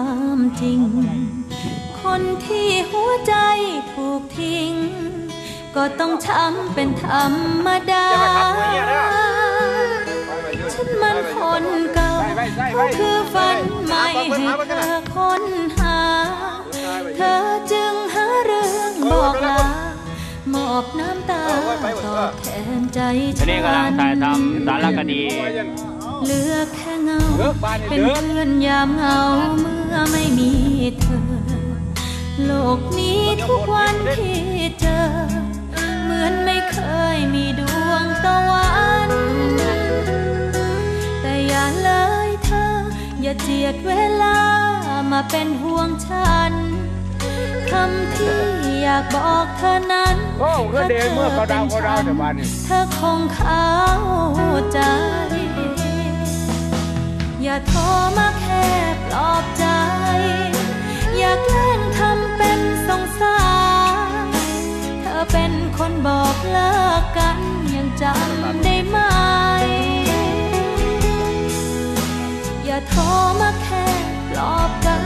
จะตายนั่นคือความจริง คนที่หัวใจถูกทิ้ง ก็ต้องช้ำเป็นธรรมดา ฉันมันคนเก่าเขาคือฝันใหม่ให้เธอค้นหา เธอจึงหาเรื่องบอกลามอบน้ำตาตอบแทนใจอันนี้กำลังถ่ายทำสารคดีเหลือแค่ เงาเป็นเพื่อนยามเหงาเมื่อไม่มีเธอ โลกนี้ทุกวันที่เจอ เหมือนไม่เคยมีดวงตะวัน แต่อย่าเลยเธอ อย่าเจียดเวลามาเป็นห่วงฉันคำที่อยากบอกเธอนั้นโอ้ก็เดนเมื่อเขาดาวเขาดาวแต่บ้านนี่เธอคงเข้าใจ อย่าโทรมาแค่ปลอบใจ อย่าแกล้งทำเป็นสงสาร เธอเป็นคนบอกเลิกกันยังจำได้ไหม อย่าโทรมาแค่ปลอบกัน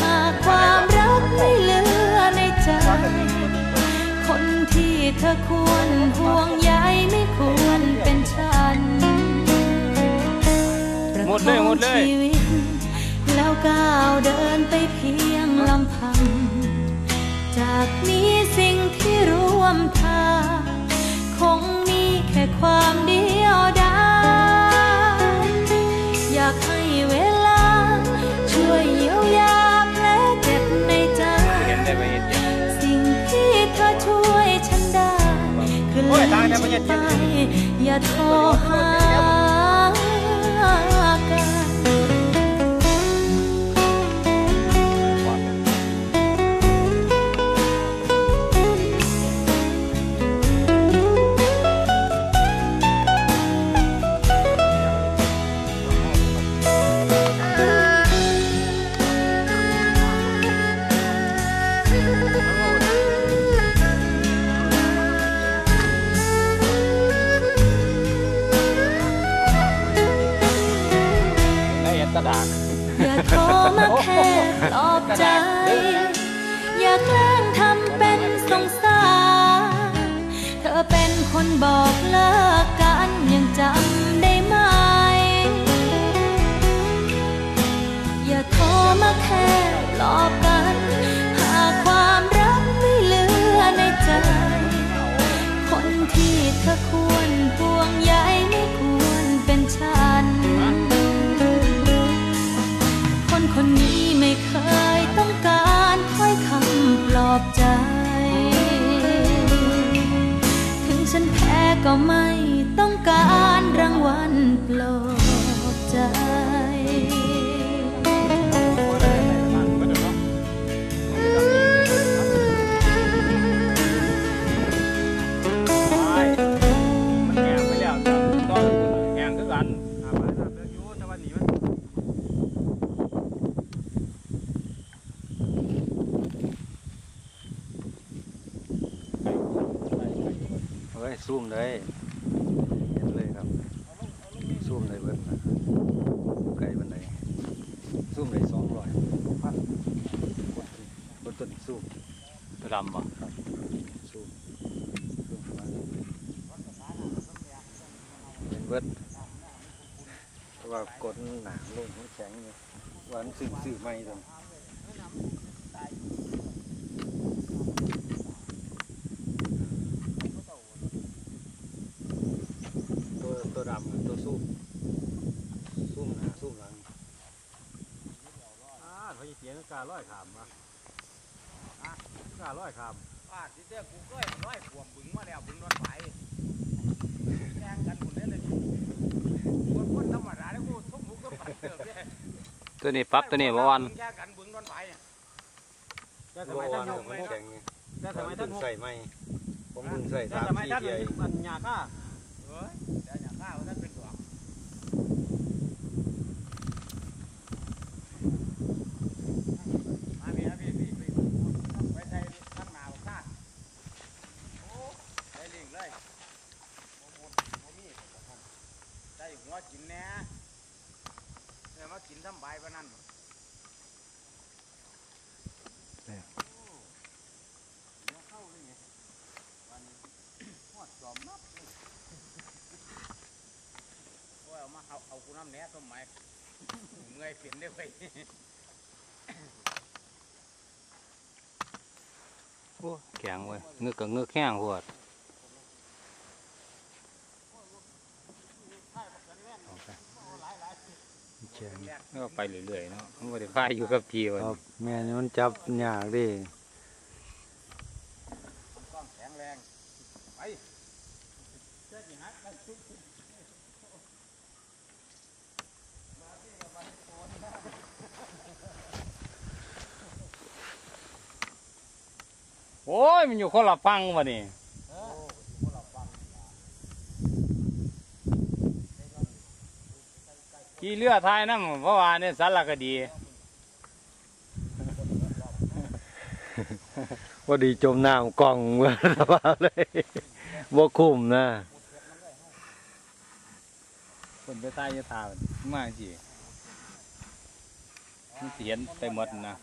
หากความรักไม่เหลือในใจ คนที่เธอควรห่วงใย ดคเลยองหมดเลยชีวิตแล้วก้าวเดินไปเพียงลำพัง จากนี้สิ่งที่ร่วมทางคงมีแค่ความเดียวดายอยากให้เวลา ช่วยเยียวยาแผลเจ็บในใจเห็นได้ไหมเห็นยังสิ่งที่เธอช่วยฉันได้ คือโอ้เลื่ยอนตายแล้วมันฉัจะนเจ็ไปบอย่าโทรหา อย่าแกล้งทำเป็นสงสาร เธอเป็นคนบอกเลิกกันยังจำได้ไหม อย่าโทรมาแค่หลอก ปลอบใจ มันแหงไปแล้วต้องแหงคือกันเฮ้ยซูมเลยเห็นเลยครับซู มเลยเบิ้ลไกลบันไดซูมเลยสองร้อยพันกดต้นซูมตะดำบ่ซูมซูมมาเห็นเบิ้ลเพราะว่ากดหนาลงแข็งอยู่วันสื่อสื่อไม่ตรงตัวตัวดำตัวซูมซูมหนาซูมหลัง อ่าเขาจะเสียง การ้อยขามมาอะการ้อยขามอ่าที่เจ้ากูก็ร้อยขวบบึงมาแล้วบึงรถไฟแย่งกันหมดเลยเลยคนคนธรรมดาแล้วกูทุกมุกก็ปัดเติมเลยตัวนี้ปรั๊บตัวนี้บ่วันแย่งกันบึงรถไฟเนี่ยแต่สโลมัยท่านวันหกมันแข็งไงแต่สมัยท่าท่านนหกใส่ไหมผมเพิ่งใส่แต่สามสมัยสี่ท่านเทียมันยาฆ่าเฮ้ยแต่อย่างข้าวท่านเป็นตัวมาพี่นะพี่พี่พี่ไว้ใจข้างหน้าของข้าโอ้ได้ลิงเลย โมโมโมมี่ได้หัวกินแน่เนี่ยมากินทำใบปะนั่นโอ้ยเอามาเอาเอากูน้ำแหน่สมัยเมื่อยเปลี่ยนได้ไปโอ้แข็งเว้ยเงือกกับเงือกแห้งโพว แข็งก็ไปเรื่อยๆเนาะมันบ่ได้พายอยู่กับทีวันครับแม่นี่มันจับยากดิต้องแข็งแรงไปโอ้ยมันอยู่คนละฟังวะนี่ ขี่เรือท้ายน้ำเพราะว่าเนี่ยสารคดีว่าดีจมน้ำกล่องเมื่อสบายเลยบ่คุ้มนะคนไปใต้ยะทามันมากจีมันสิเห็นไปหมดนะ